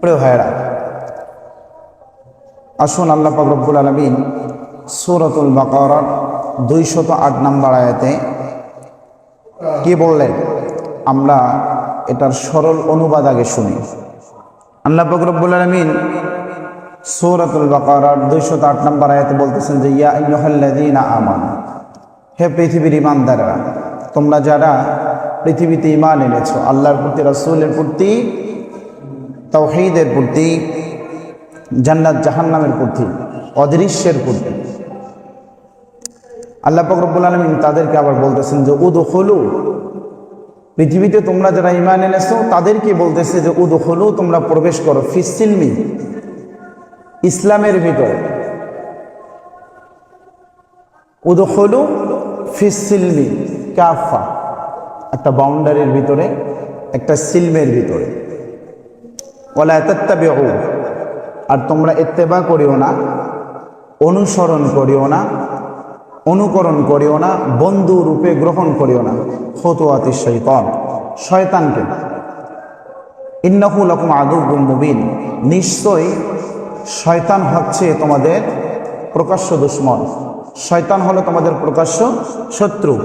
প্রিয় ভাইয়েরা, আসুন আল্লাহ পাক রব্বুল আলমিন সুরতুল বাকরার দুইশত আট নম্বর আয়াতে কি বললেন? আমরা এটার সরল অনুবাদ আগে শুনি। আল্লাহ পাক রব্বুল আলমিন সৌরাতুল বাকারার দুইশত আট নম্বর আয়াতে বলতেছেন যে, ইয়া আমান, হে পৃথিবীর ইমানদাররা, তোমরা যারা পৃথিবীতে ইমান এনেছো, আল্লাহর প্রতি, রাসূলের প্রতি তাওহীদের প্রতি, জান্নাত জাহান্নামের প্রতি, অদৃশ্যের প্রতি। আল্লাহ পাক রব্বুল আলামিন তাদেরকে আবার বলতেছেন যে, উদখুলু। পৃথিবীতে তোমরা যারা ইমান এনেছো, তাদেরকে বলতেছে যে, উদখুলু, তোমরা প্রবেশ করো ফিসিলমি ইসলামের ভিতরে। উদ হলু ফিসিলমি কাফা একটা বাউন্ডারির ভিতরে, একটা সিলমের ভিতরে। আর তোমরা এত্তেবা করিও না, অনুসরণ করিও না, অনুকরণ করিও না, বন্ধু রূপে গ্রহণ করিও না। ফতুয়াতি শৈতন শয়তানকে ইন্নাহু লাকুম আদুব্বুম মুবিন। নিশ্চয়ই শয়তান হচ্ছে তোমাদের প্রকাশ্য দুশ্মন। শয়তান হলো তোমাদের প্রকাশ্য শত্রু।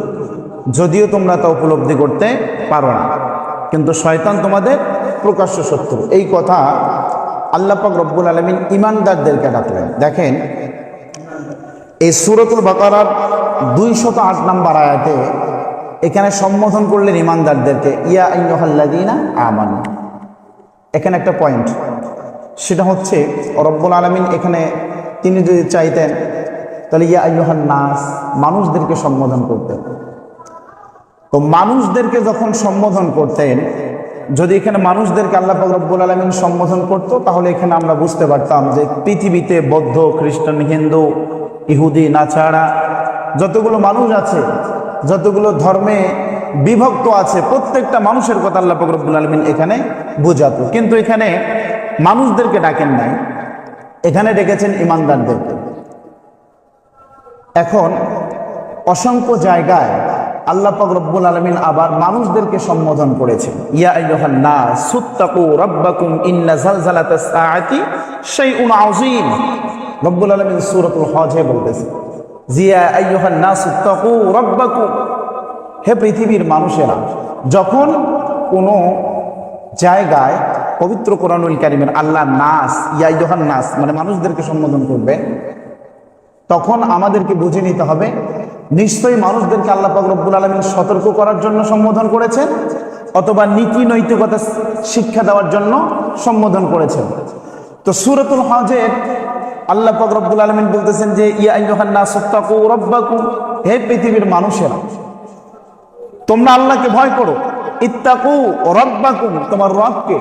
যদিও তোমরা তা উপলব্ধি করতে পারো না। কিন্তু শয়তান তোমাদের প্রকাশ্য শত্রু এই কথা আল্লাহ পাক রব্বুল আলমিন ইমানদারদেরকে ডাকলেন। দেখেন, এই সুরতুল বাকারার দুই শত আট নম্বর আয়াতে এখানে সম্বোধন করলেন ইমানদারদেরকে ইয়া আইয়ুহাল্লাযীনা আমান। এখানে একটা পয়েন্ট, সেটা হচ্ছে রব্বুল আলমিন এখানে তিনি যদি চাইতেন, তাহলে ইয়া আইয়ুহান নাস মানুষদেরকে সম্বোধন করতেন। তো মানুষদেরকে যখন সম্বোধন করতেন যদি এখানে মানুষদেরকে আল্লাহ রব্বুল আলমিন সম্বোধন করত, তাহলে এখানে আমরা বুঝতে পারতাম যে পৃথিবীতে বৌদ্ধ, খ্রিস্টান, হিন্দু, ইহুদি, নাছাড়া যতগুলো মানুষ আছে, যতগুলো ধর্মে বিভক্ত আছে, প্রত্যেকটা মানুষের কথা আল্লাহ পাক রব্বুল আলমিন এখানে বোঝাতো। কিন্তু এখানে মানুষদেরকে ডাকেন নাই। এখানে ডেকেছেন ইমানদারদেরকে। এখন অসংখ্য জায়গায় আল্লাহ পাক রব্বুল আলমিন আবার মানুষদেরকে সম্বোধন করেছেন। ইয়া আইয়ুহান নাস সুত্তাকু রাব্বাকুম ইন্না জালজালাতাস সাআতি শাইউন আযীম। রব্বুল আলমিন সূরাতুল হজে বলতেছে জিয়া আইয়ুহান নাস সুত্তাকু রাব্বাকুম। হে পৃথিবীর মানুষেরা, যখন কোনো জায়গায় পবিত্র কোরআনুল কারিমের আল্লাহ নাস, ইয়া আইয়ুহান নাস মানে মানুষদেরকে সম্বোধন করবে, তখন আমাদেরকে বুঝে নিতে হবে নিশ্চয়ই মানুষদেরকে আল্লাহ রব্বুল আলমিন সতর্ক করার জন্য সম্বোধন করেছেন, অথবা নীতি নৈতিকতা শিক্ষা দেওয়ার জন্য সম্বোধন করেছেন। তো সুরতুল হজের আল্লাহ রব্বুল আলমিন বলতেছেন যে, ইয়া আইয়ুহান্না সত্তাকু রব্বাকু হে পৃথিবীর মানুষেরা, তোমরা আল্লাহকে ভয় করো। ইত্তাকু রব্বাকুম, তোমার রবকে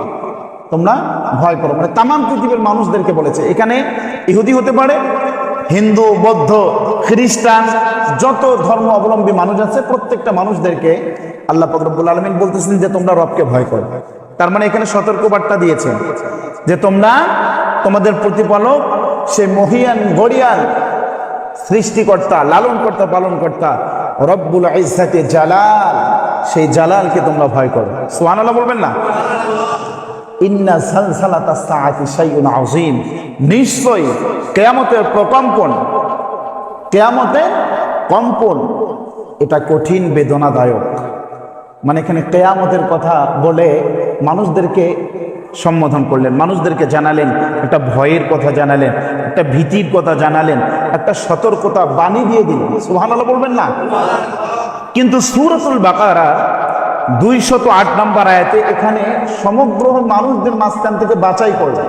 তোমরা ভয় করো। মানে তামাম পৃথিবীর মানুষদেরকে বলেছে। এখানে ইহুদি হতে পারে হিন্দু, বৌদ্ধ, খ্রিস্টান, যত ধর্ম অবলম্বী মানুষ আছে, প্রত্যেকটা মানুষদেরকে আল্লাহ ফকরবুল আলমিন বলতেছেন যে তোমরা রবকে ভয় করো। তার মানে এখানে সতর্কবার্তা দিয়েছেন যে তোমরা তোমাদের প্রতিপালক, সে মহিয়ান, গড়িয়ান, সৃষ্টিকর্তা, লালনকর্তা, পালনকর্তা, রব্বুল ইজ্জাতে জালাল, সেই জালালকে তোমরা ভয় করো। সুবহানাল্লাহ বলবেন না? ইন্না সালসালাতা সাআতি শাইউন আযীম। নিশ্চয়ই কিয়ামতের প্রকম্পন, কিয়ামতের কম্পন, এটা কঠিন বেদনাদায়ক। মানে এখানে কেয়ামতের কথা বলে মানুষদেরকে সম্বোধন করলেন, মানুষদেরকে জানালেন, একটা ভয়ের কথা জানালেন, একটা ভীতির কথা জানালেন, একটা সতর্কতা বাণী দিয়ে দিলেন। সুবহানাল্লাহ বলবেন না? কিন্তু সুরতুল বাকারা দুইশত আট নম্বর আয়াতে এখানে সমগ্র মানুষদের মাঝখান থেকে বাছাই করলেন।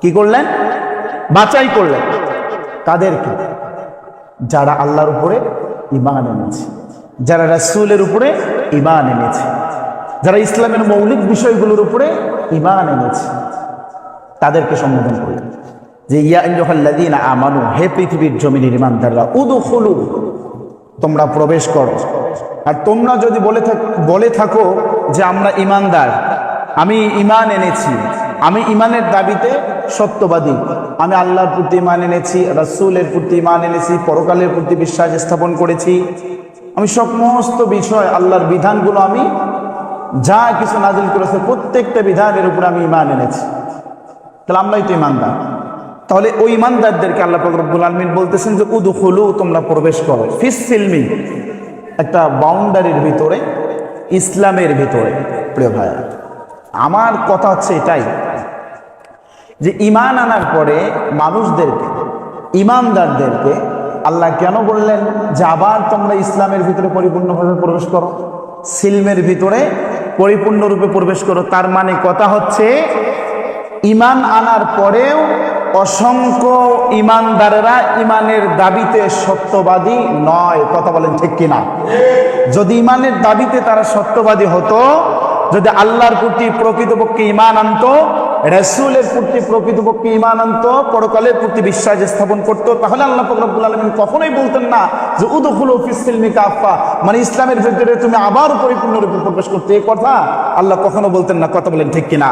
কি করলেন? বাছাই করলেন। তাদেরকে যারা আল্লাহর উপরে ইমান এনেছে। যারা রাসূলের উপরে ইমান এনেছে। যারা ইসলামের মৌলিক বিষয়গুলোর উপরে ইমান এনেছে। তাদেরকে সম্বোধন করলেন। যে, ইয়া হে পৃথিবীর জমিনের ইমানদাররা উদখুলু, তোমরা প্রবেশ করো। আর তোমরা যদি বলে বলে থাকো যে আমরা ইমানদার, আমি ইমান এনেছি, আমি ইমানের দাবিতে সত্যবাদী, আমি আল্লাহর প্রতি ইমান এনেছি, রাসূলের প্রতি ইমান এনেছি, পরকালের প্রতি বিশ্বাস স্থাপন করেছি, আমি সমস্ত বিষয়, আল্লাহর বিধানগুলো আমি যা কিছু নাজিল করেছে, প্রত্যেকটা বিধানের উপর আমি ইমান এনেছি। তাহলে আমরাই তো ইমানদার। তাহলে ওই ইমানদারদেরকে আল্লাহ পাক রব্বুল আলমিন বলতেছেন যে উদু হলু তোমরা প্রবেশ করো, ফিস সিলমি। একটা বাউন্ডারির ভিতরে, ইসলামের ভিতরে, প্রিয় ভাইয়া আমার কথা হচ্ছে এটাই, যে ইমান আনার পরে মানুষদেরকে ইমানদারদেরকে আল্লাহ কেন বললেন যে আবার তোমরা ইসলামের ভিতরে পরিপূর্ণভাবে প্রবেশ করো? সিলমের ভিতরে পরিপূর্ণরূপে প্রবেশ করো। তার মানে কথা হচ্ছে ইমান আনার পরেও অসংখ্য ইমানদারেরা ইমানের দাবিতে সত্যবাদী নয়। কথা বলেন ঠিক কিনা? যদি ইমানের দাবিতে তারা সত্যবাদী হতো, যদি আল্লাহর প্রতি প্রকৃতপক্ষে ইমান আনত, রসুলের প্রতি প্রকৃতপক্ষে ইমান আনত, পরকালের প্রতি বিশ্বাস স্থাপন করতো, তাহলে আল্লাহ ফকরাবুল আলমিন কখনোই বলতেন না যে উদফুল ফিসিলমি কাফা মানে ইসলামের ভিতরে তুমি আবার পরিপূর্ণরূপে প্রবেশ করতে এই কথা আল্লাহ কখনো বলতেন না। কথা বলেন ঠিক কিনা?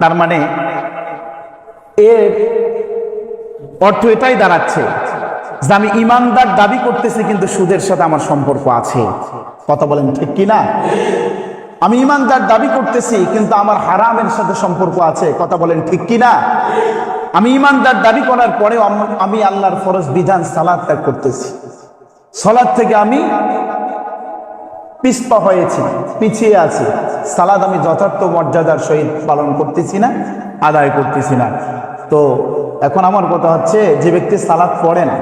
তার মানে এর অর্থ এটাই দাঁড়াচ্ছে যে আমি ইমানদার দাবি করতেছি, কিন্তু সুদের সাথে আমার সম্পর্ক আছে। কথা বলেন ঠিক কি না আমি ইমানদার দাবি করতেছি, কিন্তু আমার হারামের সাথে সম্পর্ক আছে। কথা বলেন ঠিক কি না আমি ইমানদার দাবি করার পরেও আমি আল্লাহর ফরজ বিধান সালাদ ত্যাগ করতেছি। সলাদ থেকে আমি পিছপা হয়েছি, পিছিয়ে আছি। সালাদ আমি যথার্থ মর্যাদার সহিত পালন করতেছি না, আদায় করতেছি না। তো এখন আমার কথা হচ্ছে, যে ব্যক্তি সালাদ পড়ে না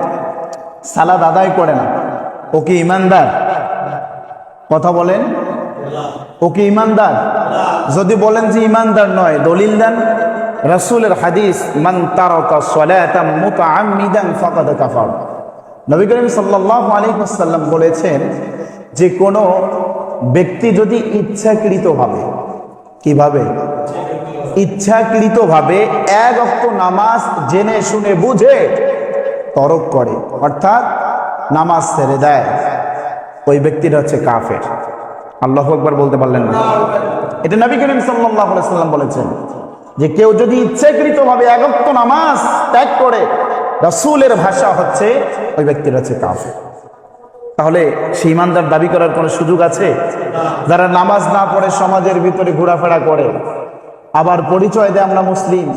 সালাদ আদায় করে না, ও কি ইমানদার? কথা বলেন। ও কি ইমানদার? যদি বলেন যে ইমানদার নয়, দলিল দেন। রাসূলের হাদিস, মান তারাকা কাফার। নবী করিম সাল্লাল্লাহু বলেছেন যে কোনো ব্যক্তি যদি ইচ্ছাকৃতভাবে, কীভাবে? ইচ্ছাকৃতভাবে এক অক্ত নামাজ জেনে শুনে বুঝে তরক করে, অর্থাৎ নামাজ ছেড়ে দেয়। ওই ব্যক্তিটা হচ্ছে কাফের। আল্লাহ একবার বলতে পারলেন না। এটা নবী করিম সাল্লাম বলেছেন যে কেউ যদি ইচ্ছাকৃতভাবে এক অক্ত নামাজ ত্যাগ করে, রাসূলের ভাষা হচ্ছে ওই ব্যক্তির হচ্ছে কাফের। তাহলে সেই ইমানদার দাবি করার কোনো সুযোগ আছে? যারা নামাজ না পড়ে সমাজের ভিতরে ঘোরাফেরা করে আবার পরিচয় দেয় আমরা মুসলিম।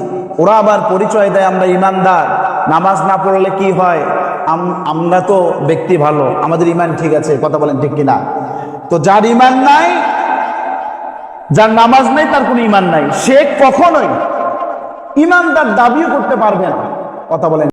ওরা আবার পরিচয় দেয় আমরা ইমানদার। নামাজ না পড়লে কি হয়? আমরা তো ব্যক্তি ভালো, আমাদের ইমান ঠিক আছে, কথা বলেন ঠিক কিনা? তো যার ইমান নাই, যার নামাজ নাই, তার কোনো ইমান নাই। সে কখনোই ইমানদার দাবিও করতে পারবে না, কথা বলেন